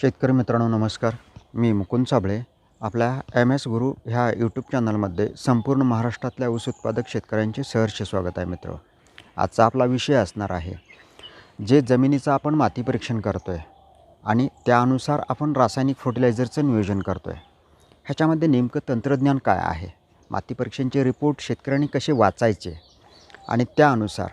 शेतकरी मित्रांनो नमस्कार. मी मुकुंद साबळे. आपल्या एम एस गुरु ह्या यूट्यूब चॅनलमध्ये संपूर्ण महाराष्ट्रातल्या ऊस उत्पादक शेतकऱ्यांचे सहर्ष स्वागत आहे मित्र. आजचा आपला विषय असणार आहे जे जमिनीचं आपण माती परीक्षण करतो आहे आणि त्यानुसार आपण रासायनिक फर्टिलायझरचं नियोजन करतो आहे ह्याच्यामध्ये नेमकं तंत्रज्ञान काय आहे? माती परीक्षणचे रिपोर्ट शेतकऱ्यांनी कसे वाचायचे? आणि त्यानुसार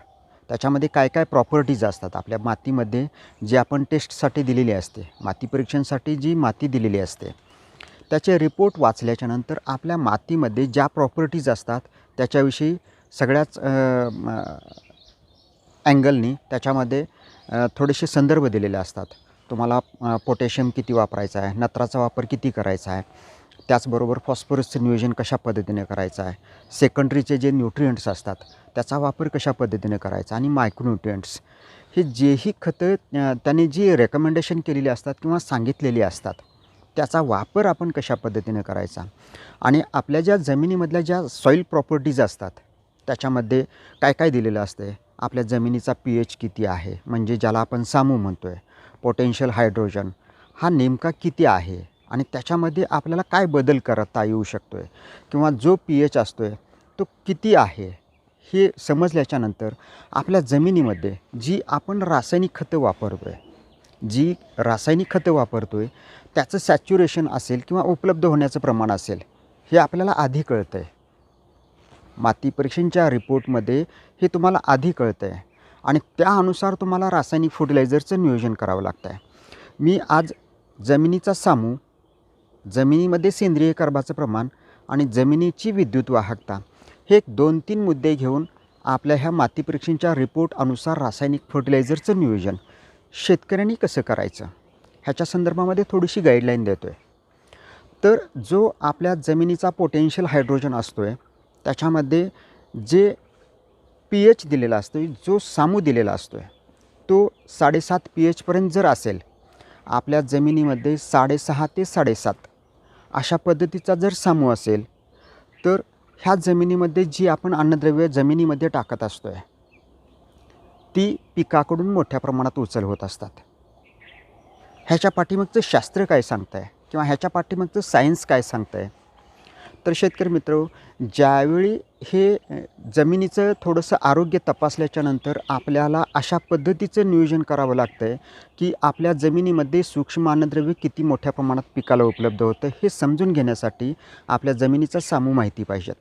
त्याच्यामध्ये काय काय प्रॉपर्टीज असतात? आपल्या मातीमध्ये जी आपण टेस्टसाठी दिलेली असते माती परीक्षणसाठी जी माती दिलेली असते त्याचे रिपोर्ट वाचल्याच्या नंतर आपल्या मातीमध्ये ज्या प्रॉपर्टीज असतात त्याच्याविषयी सगळ्याच अँगलनी त्याच्यामध्ये थोडेसे संदर्भ दिलेले असतात. तुम्हाला पोटॅशियम किती वापरायचं आहे नत्राचा वापर किती करायचा आहे त्याचबरोबर फॉस्फरसचं नियोजन कशा पद्धतीने करायचं आहे? सेकंडरीचे जे न्यूट्रियंट्स असतात त्याचा वापर कशा पद्धतीने करायचा आणि मायक्रोन्युट्रियंट्स हे जेही खतं त्यांनी जी रेकमेंडेशन केलेली असतात किंवा सांगितलेली असतात त्याचा वापर आपण कशा पद्धतीने करायचा? आणि आपल्या ज्या जमिनीमधल्या ज्या सॉईल प्रॉपर्टीज असतात त्याच्यामध्ये काय काय दिलेलं असते आपल्या जमिनीचा पी एच किती आहे? म्हणजे ज्याला आपण सामू म्हणतो आहे पोटेन्शियल हायड्रोजन हा नेमका किती आहे? आणि त्याच्यामध्ये आपल्याला काय बदल करता येऊ शकतो आहे किंवा जो पी एच असतो आहे तो किती आहे? हे समजल्याच्यानंतर आपल्या जमिनीमध्ये जी आपण रासायनिक खतं वापरतो आहे जी रासायनिक खतं वापरतो आहे त्याचं सॅच्युरेशन असेल किंवा उपलब्ध होण्याचं प्रमाण असेल हे आपल्याला आधी कळतं आहे माती परीक्षणच्या रिपोर्टमध्ये हे तुम्हाला आधी कळतं आहे आणि त्यानुसार तुम्हाला रासायनिक फर्टिलायझरचं नियोजन करावं लागतं आहे मी आज जमिनीचा सामू जमिनीमध्ये सेंद्रिय कर्बाचं प्रमाण आणि जमिनीची विद्युत वाहकता हे एक दोन तीन मुद्दे घेऊन आपल्या ह्या माती परीक्षणच्या रिपोर्ट अनुसार रासायनिक फर्टिलायझरचं नियोजन शेतकऱ्यांनी कसं करायचं? ह्याच्या संदर्भामध्ये थोडीशी गाईडलाईन देतो आहे तर जो आपल्या जमिनीचा पोटेन्शियल हायड्रोजन असतो आहे त्याच्यामध्ये जे पी एच दिलेला असतो आहे जो सामू दिलेला असतो आहे तो साडेसात पी एचपर्यंत जर असेल आपल्या जमिनीमध्ये साडेसहा ते साडेसात अशा पद्धतीचा जर सामू असेल तर ह्या जमिनीमध्ये जी आपण अन्नद्रव्य जमिनीमध्ये टाकत असतो आहे ती पिकाकडून मोठ्या प्रमाणात उचल होत असतात. ह्याच्या पाठीमागचं शास्त्र काय सांगतं आहे किंवा ह्याच्या पाठीमागचं सायन्स काय सांगतं आहे तर शेतकरी मित्र ज्यावेळी हे जमिनीचं थोडंसं आरोग्य तपासल्याच्या नंतर आपल्याला अशा पद्धतीचं नियोजन करावं लागतं आहे की आपल्या जमिनीमध्ये सूक्ष्म अन्नद्रव्य किती मोठ्या प्रमाणात पिकाला उपलब्ध होतं हे समजून घेण्यासाठी आपल्या जमिनीचा सामू माहिती पाहिजेत.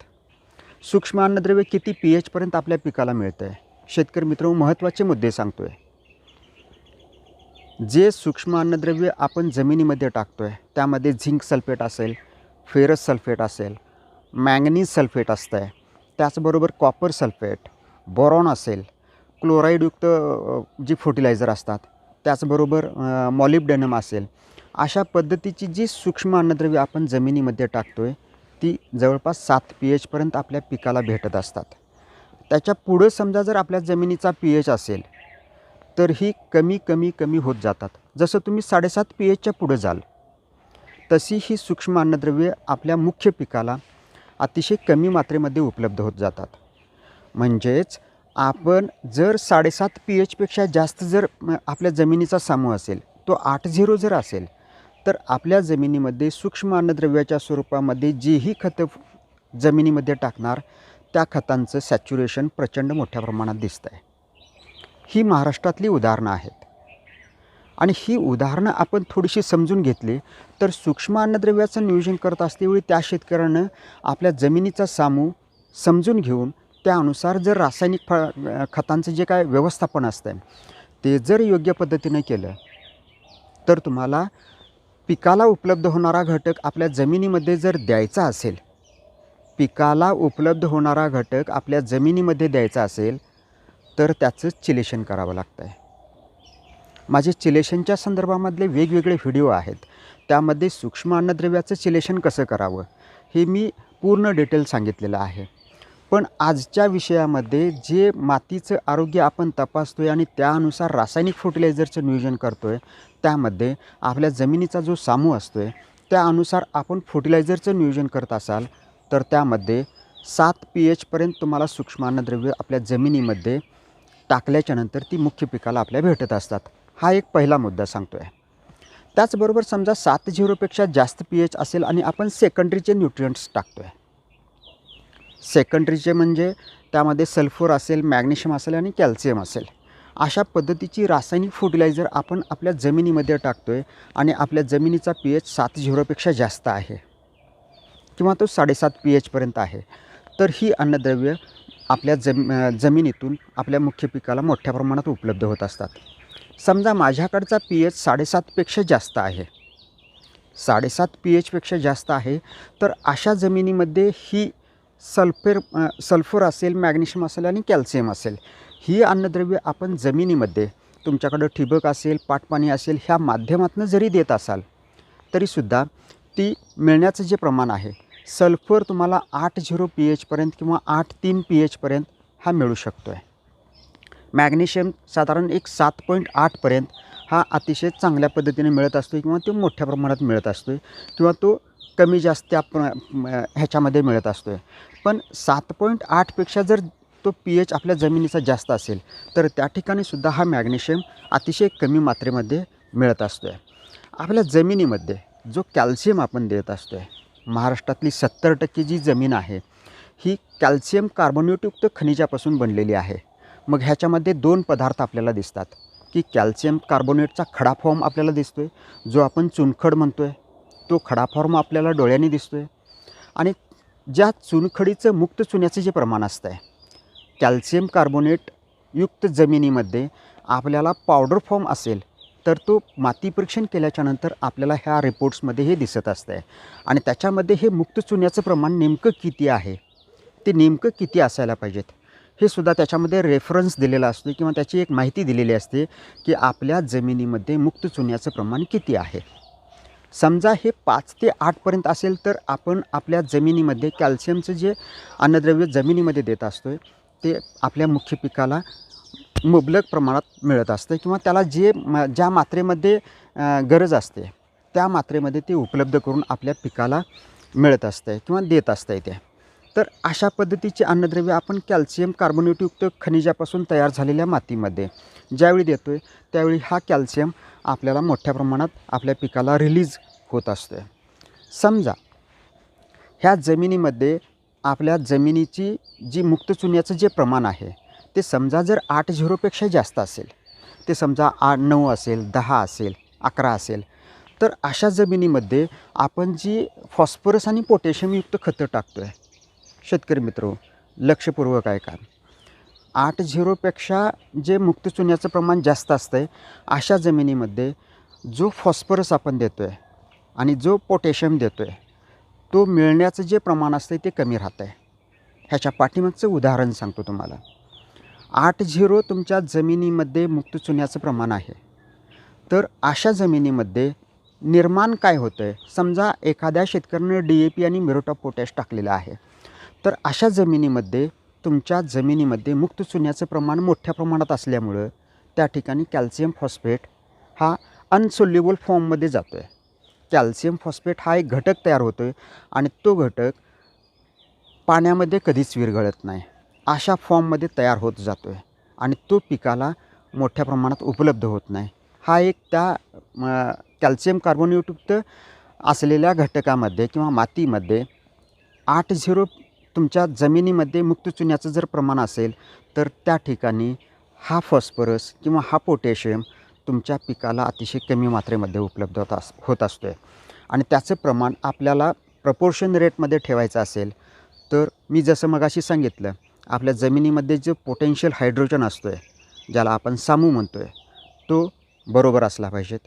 सूक्ष्म अन्नद्रव्य किती पी एचपर्यंत आपल्या पिकाला मिळतं आहे शेतकरी मित्र महत्त्वाचे मुद्दे सांगतो आहे जे सूक्ष्म अन्नद्रव्य आपण जमिनीमध्ये टाकतो आहे त्यामध्ये झिंक सल्फेट असेल फेरस सल्फेट असेल मॅंगनीज सल्फेट असतं आहे त्याचबरोबर कॉपर सल्फेट बोरॉन असेल क्लोराईडयुक्त जी फर्टिलायझर असतात त्याचबरोबर मॉलिबडेनम मॉलिब्डेनम असेल अशा पद्धतीची जी सूक्ष्म अन्नद्रव्य आपण जमिनीमध्ये टाकतो आहे ती जवळपास सात पी एचपर्यंत आपल्या पिकाला भेटत असतात. त्याच्या पुढं समजा जर आपल्या जमिनीचा पी एच असेल तर ही कमी कमी कमी होत जातात. जसं तुम्ही साडेसात पी एचच्या पुढं जाल तशी ही सूक्ष्म अन्नद्रव्ये आपल्या मुख्य पिकाला अतिशय कमी मात्रेमध्ये उपलब्ध होत जातात. म्हणजेच आपण जर साडेसात पी एचपेक्षा जास्त जर म, आपल्या जमिनीचा सामू असेल तो आठ झिरो जर असेल तर आपल्या जमिनीमध्ये सूक्ष्म अन्नद्रव्याच्या स्वरूपामध्ये जीही खतं जमिनीमध्ये टाकणार त्या खतांचं सॅच्युरेशन प्रचंड मोठ्या प्रमाणात दिसतं आहे ही महाराष्ट्रातली उदाहरणं आहेत. आणि ही उदाहरणं आपण थोडीशी समजून घेतली. तर सूक्ष्म अन्नद्रव्याचं नियोजन करत असतेवेळी त्या शेतकऱ्यानं आपल्या जमिनीचा सामू समजून घेऊन त्यानुसार जर रासायनिक फ खतांचं जे काय व्यवस्थापन असतं ते जर योग्य पद्धतीनं केलं तर तुम्हाला पिकाला उपलब्ध होणारा घटक आपल्या जमिनीमध्ये जर द्यायचा असेल पिकाला उपलब्ध होणारा घटक आपल्या जमिनीमध्ये द्यायचा असेल तर त्याचं चिलेशन करावं लागतं आहे माझे चिलेशनच्या संदर्भामधले वेगवेगळे व्हिडिओ आहेत. त्यामध्ये सूक्ष्म अन्नद्रव्याचं चिलेशन कसं करावं हे मी पूर्ण डिटेल सांगितलेलं आहे. पण आजच्या विषयामध्ये जे मातीचं आरोग्य आपण तपासतो आहे आणि त्यानुसार रासायनिक फर्टिलायझरचं नियोजन करतो आहे त्यामध्ये आपल्या जमिनीचा जो सामू असतो आहे त्यानुसार आपण फर्टिलायझरचं नियोजन करत असाल तर त्यामध्ये सात पी एचपर्यंत तुम्हाला सूक्ष्म अन्नद्रव्य आपल्या जमिनीमध्ये टाकल्याच्यानंतर ती मुख्य पिकाला आपल्या भेटत असतात. हा एक पहिला मुद्दा सांगतो आहे त्याचबरोबर समजा सात झिरोपेक्षा जास्त पी एच असेल आणि आपण सेकंडरीचे न्यूट्रियंट्स टाकतो आहे सेकंडरीचे म्हणजे त्यामध्ये सल्फर असेल मॅग्नेशियम असेल आणि कॅल्शियम असेल. अशा पद्धतीची रासायनिक फर्टिलायझर आपण आपल्या जमिनीमध्ये टाकतो आहे आणि आपल्या जमिनीचा पी एच सात झिरोपेक्षा जास्त आहे किंवा तो साडेसात पी एचपर्यंत आहे. तर ही अन्नद्रव्य आपल्या जम जमिनीतून आपल्या मुख्य पिकाला मोठ्या प्रमाणात उपलब्ध होत असतात. समजा माझ्याकडचा पी एच साडेसातपेक्षा जास्त आहे. साडेसात पी एचपेक्षा जास्त आहे तर अशा जमिनीमध्ये ही सल्फेर सल्फर असेल मॅग्नेशियम असेल आणि कॅल्शियम असेल ही अन्नद्रव्य आपण जमिनीमध्ये तुमच्याकडं ठिबक असेल पाटपाणी असेल ह्या माध्यमातून जरी देत असाल तरीसुद्धा ती मिळण्याचं जे प्रमाण आहे सल्फर तुम्हाला आठ झिरो पी एचपर्यंत किंवा आठ तीन पी एचपर्यंत हा मिळू शकतो आहे मॅग्नेशियम साधारण एक सात पॉईंट आठपर्यंत हा अतिशय चांगल्या पद्धतीने मिळत असतो किंवा तो मोठ्या प्रमाणात मिळत असतो किंवा तो कमी जास्त त्या ह्याच्यामध्ये मिळत असतो आहे पण सात पॉईंट आठपेक्षा जर तो पी एच आपल्या जमिनीचा जास्त असेल तर त्या ठिकाणी सुद्धा हा मॅग्नेशियम अतिशय कमी मात्रेमध्ये मिळत असतो आहे आपल्या जमिनीमध्ये जो कॅल्शियम आपण देत असतो आहे महाराष्ट्रातली सत्तर टक्के जी जमीन आहे ही कॅल्शियम कार्बोनेटयुक्त खनिजापासून बनलेली आहे. मग ह्याच्यामध्ये दोन पदार्थ आपल्याला दिसतात की कॅल्शियम कार्बोनेटचा खडा फॉर्म आपल्याला दिसतो आहे जो आपण चुनखड म्हणतो आहे तो खडा फॉर्म आपल्याला डोळ्यांनी दिसतो आहे आणि ज्या चुनखडीचं मुक्त चुन्याचं जे प्रमाण असतं आहे कॅल्शियम कार्बोनेट युक्त जमिनीमध्ये आपल्याला पावडर फॉर्म असेल तर तो माती परीक्षण केल्याच्यानंतर आपल्याला ह्या रिपोर्ट्समध्ये हे दिसत असतं आहे आणि त्याच्यामध्ये हे मुक्त चुन्याचं प्रमाण नेमकं किती आहे? ते नेमकं किती असायला पाहिजेत? हे सुद्धा त्याच्यामध्ये रेफरन्स दिलेला असतो किंवा त्याची एक माहिती दिलेली असते की आपल्या जमिनीमध्ये मुक्त चुन्याचं प्रमाण किती आहे. समजा हे पाच ते आठपर्यंत असेल तर आपण आपल्या जमिनीमध्ये कॅल्शियमचं जे अन्नद्रव्य जमिनीमध्ये देत असतो आहे ते आपल्या मुख्य पिकाला मुबलक प्रमाणात मिळत असतं किंवा त्याला जे म ज्या मात्रेमध्ये गरज असते त्या मात्रेमध्ये ते उपलब्ध करून आपल्या पिकाला मिळत असतं किंवा देत असतं ते. तर अशा पद्धतीचे अन्नद्रव्य आपण कॅल्शियम कार्बोनेटयुक्त खनिजापासून तयार झालेल्या मातीमध्ये ज्यावेळी देतो आहे त्यावेळी हा कॅल्शियम आपल्याला मोठ्या प्रमाणात आपल्या पिकाला रिलीज होत असतो आहे समजा ह्या जमिनीमध्ये आपल्या जमिनीची जी मुक्त चुन्याचं जे प्रमाण आहे ते समजा जर आठ झिरोपेक्षा जास्त असेल ते समजा आठ नऊ असेल दहा असेल अकरा असेल तर अशा जमिनीमध्ये आपण जी फॉस्फरस आणि पोटॅशियमयुक्त खतं टाकतो आहे शेतकरी मित्र लक्षपूर्वक आहे का आठ झिरोपेक्षा जे मुक्त चुन्याचं प्रमाण जास्त असतं आहे अशा जमिनीमध्ये जो फॉस्फरस आपण देतो आहे आणि जो पोटॅशियम देतो आहे तो मिळण्याचं जे प्रमाण असतं ते कमी राहतं आहे ह्याच्या पाठीमागचं उदाहरण सांगतो तुम्हाला. आठ झिरो तुमच्या जमिनीमध्ये मुक्त चुन्याचं प्रमाण आहे. तर अशा जमिनीमध्ये निर्माण काय होतं आहे समजा एखाद्या शेतकऱ्यानं डी ए पी आणि मिरोटा पोटॅश टाकलेलं आहे. तर अशा जमिनीमध्ये तुमच्या जमिनीमध्ये मुक्त चुन्याचं प्रमाण मोठ्या प्रमाणात असल्यामुळं त्या ठिकाणी कॅल्शियम फॉस्फेट हा अनसोल्युबल फॉर्ममध्ये जातो आहे कॅल्शियम फॉस्फेट हा एक घटक तयार होतो आहे आणि तो घटक पाण्यामध्ये कधीच विरघळत नाही. अशा फॉर्ममध्ये तयार होत जातो आहे आणि तो पिकाला मोठ्या प्रमाणात उपलब्ध होत नाही. हा एक त्या म, कॅल्शियम कार्बोनेटयुक्त असलेल्या घटकामध्ये किंवा मातीमध्ये आठ झिरो तुमच्या जमिनीमध्ये मुक्त चुन्याचं जर प्रमाण असेल तर त्या ठिकाणी हा फॉस्फरस किंवा हा पोटॅशियम तुमच्या पिकाला अतिशय कमी मात्रेमध्ये उपलब्ध होत अस होत असतो आहे आणि त्याचं प्रमाण आपल्याला प्रपोर्शन रेटमध्ये ठेवायचं असेल तर मी जसं मगाशी सांगितलं आपल्या जमिनीमध्ये जे पोटेन्शियल हायड्रोजन असतो आहे ज्याला आपण सामू म्हणतो आहे तो बरोबर असला पाहिजेत.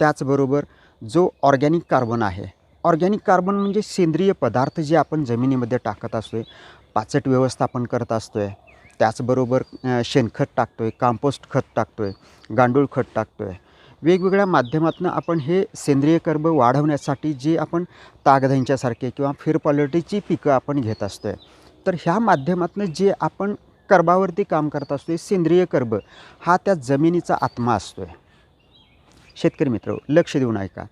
त्याचबरोबर जो ऑर्गॅनिक कार्बन आहे ऑर्गॅनिक कार्बन म्हणजे सेंद्रिय पदार्थ जे आपण जमिनीमध्ये टाकत असतो आहे पाचट व्यवस्थापन करत असतो आहे त्याचबरोबर शेणखत टाकतो आहे कांपोस्ट खत टाकतो आहे गांडूळ खत टाकतो आहे वेगवेगळ्या माध्यमातून आपण हे सेंद्रिय कर्ब वाढवण्यासाठी जे आपण तागधांच्यासारखे किंवा फिरपॉलिटीची पिकं आपण घेत असतो आहे तर ह्या माध्यमातून जे आपण कर्बावरती काम करत असतो आहे सेंद्रिय कर्ब हा त्या जमिनीचा आत्मा असतो आहे शेतकरी मित्र लक्ष देऊन ऐका.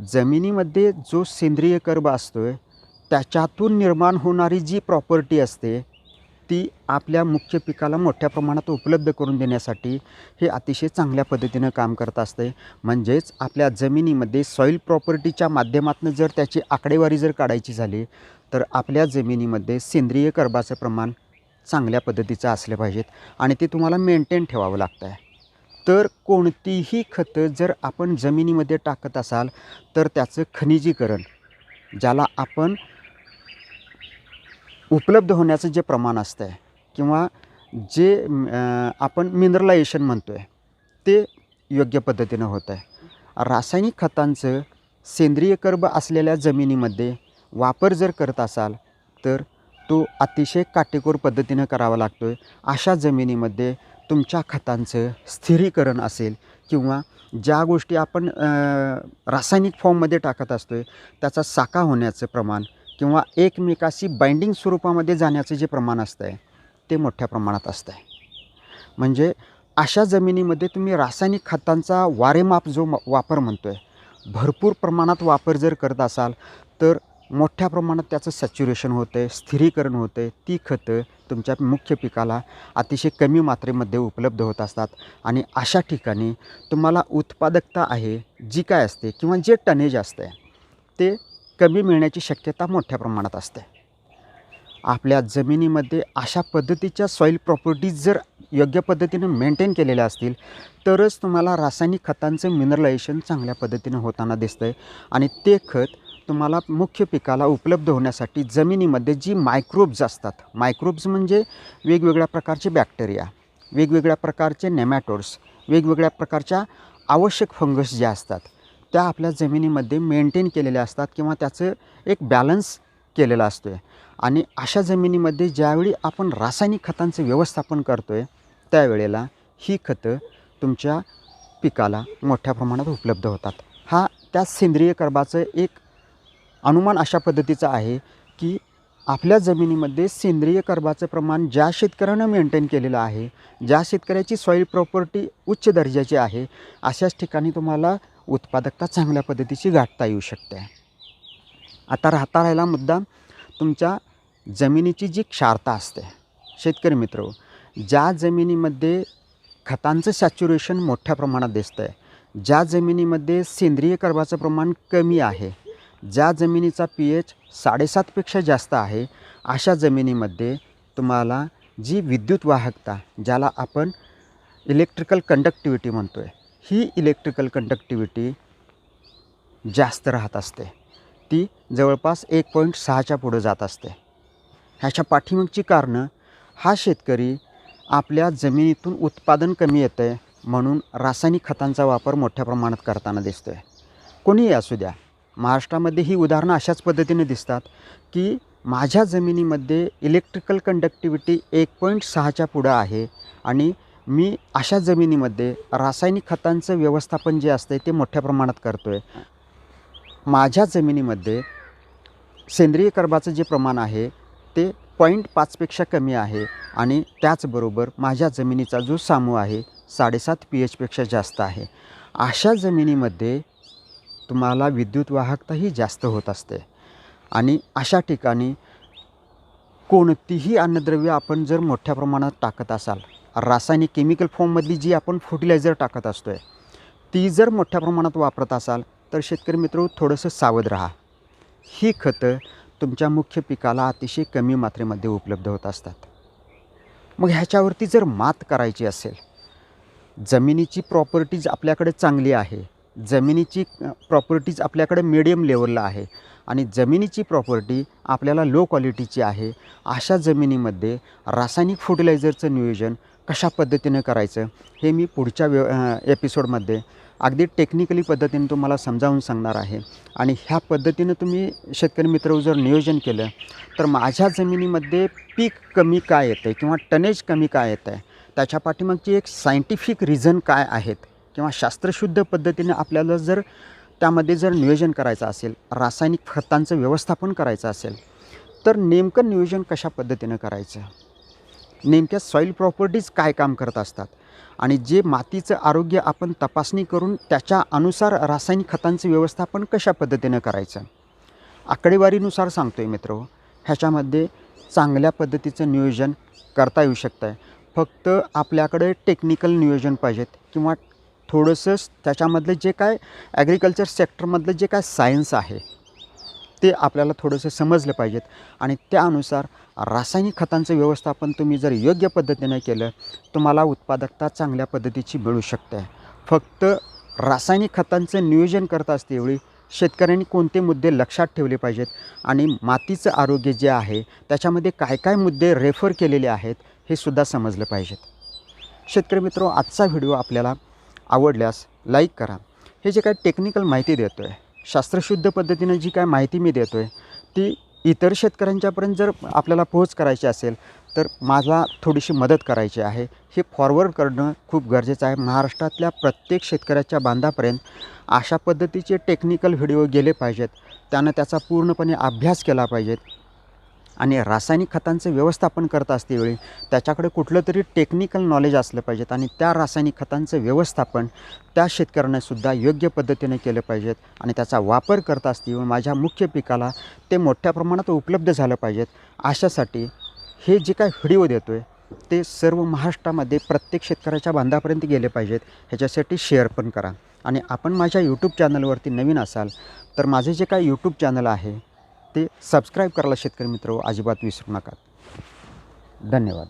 जमिनीमध्ये जो सेंद्रिय कर्ब असतो आहे त्याच्यातून निर्माण होणारी जी प्रॉपर्टी असते ती आपल्या मुख्य पिकाला मोठ्या प्रमाणात उपलब्ध करून देण्यासाठी हे अतिशय चांगल्या पद्धतीनं काम करत असते. म्हणजेच आपल्या जमिनीमध्ये सॉईल प्रॉपर्टीच्या माध्यमातून जर त्याची आकडेवारी जर काढायची झाली तर आपल्या जमिनीमध्ये सेंद्रिय कर्बाचं प्रमाण चांगल्या पद्धतीचं असलं पाहिजेत आणि ते तुम्हाला मेंटेन ठेवावं लागतं आहे तर कोणतीही खतं जर आपण जमिनीमध्ये टाकत असाल तर त्याचं खनिजीकरण ज्याला आपण उपलब्ध होण्याचं जे प्रमाण असतं आहे किंवा जे आपण मिनरलायझेशन म्हणतो आहे ते योग्य पद्धतीनं होतं आहे रासायनिक खतांचं सेंद्रिय कर्ब असलेल्या जमिनीमध्ये वापर जर करत असाल तर तो अतिशय काटेकोर पद्धतीनं करावा लागतो आहे अशा जमिनीमध्ये तुमच्या खतांचं स्थिरीकरण असेल किंवा ज्या गोष्टी आपण रासायनिक फॉर्ममध्ये टाकत असतो आहे त्याचा साका होण्याचं प्रमाण किंवा एकमेकाशी बाइंडिंग स्वरूपामध्ये जाण्याचं जे प्रमाण असतं आहे ते मोठ्या प्रमाणात असतं आहे म्हणजे अशा जमिनीमध्ये तुम्ही रासायनिक खतांचा वारेमाप जो म- वापर म्हणतो आहे भरपूर प्रमाणात वापर जर करत असाल तर मोठ्या प्रमाणात त्याचं सॅच्युरेशन होतं आहे स्थिरीकरण होतं आहे ती खतं तुमच्या मुख्य पिकाला अतिशय कमी मात्रेमध्ये उपलब्ध होत असतात. आणि अशा ठिकाणी तुम्हाला उत्पादकता आहे जी काय असते किंवा जे टनेज असते ते कमी मिळण्याची शक्यता मोठ्या प्रमाणात असते. आपल्या जमिनीमध्ये अशा पद्धतीच्या सॉईल प्रॉपर्टीज जर योग्य पद्धतीनं मेंटेन केलेल्या असतील तरच तुम्हाला रासायनिक खतांचं मिनरलायझेशन चांगल्या पद्धतीनं होताना दिसतं आहे आणि ते खत तुम्हाला मुख्य पिकाला उपलब्ध होण्यासाठी जमिनीमध्ये जी मायक्रोब्स असतात मायक्रोब्स म्हणजे वेगवेगळ्या प्रकारचे बॅक्टेरिया वेगवेगळ्या प्रकारचे नेमॅटोड्स वेगवेगळ्या प्रकारच्या आवश्यक फंगस ज्या असतात त्या आपल्या जमिनीमध्ये मेंटेन केलेल्या असतात किंवा त्याचं एक बॅलन्स केलेला असतो आहे आणि अशा जमिनीमध्ये ज्यावेळी आपण रासायनिक खतांचं व्यवस्थापन करतो आहे त्यावेळेला ही खतं तुमच्या पिकाला मोठ्या प्रमाणात उपलब्ध होतात. हा त्या सेंद्रिय कर्बाचं एक अनुमान अशा पद्धतीचं आहे की आपल्या जमिनीमध्ये सेंद्रिय कर्बाचं प्रमाण ज्या शेतकऱ्यानं मेंटेन केलेलं आहे ज्या शेतकऱ्याची सॉईल प्रॉपर्टी उच्च दर्जाची आहे अशाच ठिकाणी तुम्हाला उत्पादकता चांगल्या पद्धतीची गाठता येऊ शकते. आता राहता राहिला मुद्दा तुमच्या जमिनीची जी क्षारता असते शेतकरी मित्र ज्या जमिनीमध्ये खतांचं सॅच्युरेशन मोठ्या प्रमाणात दिसतं आहे ज्या जमिनीमध्ये सेंद्रिय कर्बाचं प्रमाण कमी आहे ज्या जमिनीचा पी एच साडेसातपेक्षा जास्त आहे अशा जमिनीमध्ये तुम्हाला जी विद्युत वाहकता ज्याला आपण इलेक्ट्रिकल कंडक्टिव्हिटी म्हणतो आहे ही इलेक्ट्रिकल कंडक्टिव्हिटी जास्त राहत असते. ती जवळपास एक पॉईंट सहाच्या पुढं जात असते. ह्याच्या पाठीमागची कारणं हा शेतकरी आपल्या जमिनीतून उत्पादन कमी येतं आहे म्हणून रासायनिक खतांचा वापर मोठ्या प्रमाणात करताना दिसतो आहे कोणीही असू द्या महाराष्ट्रामध्ये ही उदाहरणं अशाच पद्धतीने दिसतात की माझ्या जमिनीमध्ये इलेक्ट्रिकल कंडक्टिव्हिटी एक पॉईंट सहाच्या पुढं आहे आणि मी अशा जमिनीमध्ये रासायनिक खतांचं व्यवस्थापन जे असतं ते मोठ्या प्रमाणात करतो आहे माझ्या जमिनीमध्ये सेंद्रिय कर्बाचं जे प्रमाण आहे ते पॉईंट पाचपेक्षा कमी आहे आणि त्याचबरोबर माझ्या जमिनीचा जो सामू आहे साडेसात पी एचपेक्षा जास्त आहे. अशा जमिनीमध्ये तुम्हाला विद्युत वाहकताही जास्त होत असते. आणि अशा ठिकाणी कोणतीही अन्नद्रव्य आपण जर मोठ्या प्रमाणात टाकत असाल रासायनिक केमिकल फॉर्ममधली जी आपण फर्टिलायझर टाकत असतो आहे ती जर मोठ्या प्रमाणात वापरत असाल तर शेतकरी मित्र थोडंसं सावध राहा. ही खतं तुमच्या मुख्य पिकाला अतिशय कमी मात्रेमध्ये उपलब्ध होत असतात. मग ह्याच्यावरती जर मात करायची असेल जमिनीची प्रॉपर्टीज आपल्याकडे चांगली आहे जमिनीची प्रॉपर्टीज आपल्याकडे मिडियम लेवलला आहे. आणि जमिनीची प्रॉपर्टी आपल्याला लो क्वालिटीची आहे. अशा जमिनीमध्ये रासायनिक फर्टिलायझरचं नियोजन कशा पद्धतीनं करायचं हे मी पुढच्या व्य एपिसोडमध्ये अगदी टेक्निकली पद्धतीने तुम्हाला समजावून सांगणार आहे. आणि ह्या पद्धतीनं तुम्ही शेतकरी मित्र जर नियोजन केलं तर माझ्या जमिनीमध्ये पीक कमी काय येतं आहे किंवा टनेज कमी काय येतं आहे त्याच्या पाठीमागची एक सायंटिफिक रिझन काय आहेत किंवा शास्त्रशुद्ध पद्धतीने आपल्याला जर त्यामध्ये जर नियोजन करायचं असेल रासायनिक खतांचं व्यवस्थापन करायचं असेल तर नेमकं नियोजन कशा पद्धतीनं करायचं? नेमक्या सॉईल प्रॉपर्टीज काय काम करत असतात? आणि जे मातीचं आरोग्य आपण तपासणी करून त्याच्या अनुसार रासायनिक खतांचं व्यवस्थापन कशा पद्धतीनं करायचं? आकडेवारीनुसार सांगतो आहे मित्र ह्याच्यामध्ये चांगल्या पद्धतीचं नियोजन करता येऊ शकतं आहे फक्त आपल्याकडे टेक्निकल नियोजन पाहिजेत किंवा थोडंसं त्याच्यामधलं जे काय ॲग्रिकल्चर सेक्टरमधलं जे काय सायन्स आहे ते आपल्याला थोडंसं समजलं पाहिजेत. आणि त्यानुसार रासायनिक खतांचं व्यवस्थापन तुम्ही जर योग्य पद्धतीने केलं तुम्हाला उत्पादकता चांगल्या पद्धतीची मिळू शकते. फक्त रासायनिक खतांचं नियोजन करत एवढी शेतकऱ्यांनी कोणते मुद्दे लक्षात ठेवले पाहिजेत? आणि मातीचं आरोग्य जे आहे त्याच्यामध्ये काय काय मुद्दे रेफर केलेले आहेत हे सुद्धा समजलं पाहिजेत. शेतकरी मित्र आजचा व्हिडिओ आपल्याला आवडल्यास लाईक करा. हे जे काय टेक्निकल माहिती देतो आहे शास्त्रशुद्ध पद्धतीनं जी काय माहिती मी देतो आहे ती इतर शेतकऱ्यांच्यापर्यंत जर आपल्याला पोहोच करायची असेल तर मला थोडीशी मदत करायची आहे. हे फॉरवर्ड करणं खूप गरजेचं आहे. महाराष्ट्रातल्या प्रत्येक शेतकऱ्याच्या बांधापर्यंत अशा पद्धतीचे टेक्निकल व्हिडिओ गेले पाहिजेत. त्यानं त्याचा पूर्णपणे अभ्यास केला पाहिजेत. आणि रासायनिक खतांचं व्यवस्थापन करत असतेवेळी त्याच्याकडे कुठलं तरी टेक्निकल नॉलेज असलं पाहिजेत आणि त्या रासायनिक खतांचं व्यवस्थापन त्या शेतकऱ्यांनासुद्धा योग्य पद्धतीने केलं पाहिजेत आणि त्याचा वापर करत असतेवेळी माझ्या मुख्य पिकाला ते मोठ्या प्रमाणात उपलब्ध झालं पाहिजेत. अशासाठी हे जे काय व्हिडिओ देतो आहे ते सर्व महाराष्ट्रामध्ये प्रत्येक शेतकऱ्याच्या बांधापर्यंत गेले पाहिजेत. ह्याच्यासाठी शेअर पण करा. आणि आपण माझ्या यूट्यूब चॅनलवरती नवीन असाल तर माझे जे काय यूट्यूब चॅनल आहे ते सबस्क्राईब करायला शेतकरी मित्र अजिबात विसरू नका. धन्यवाद.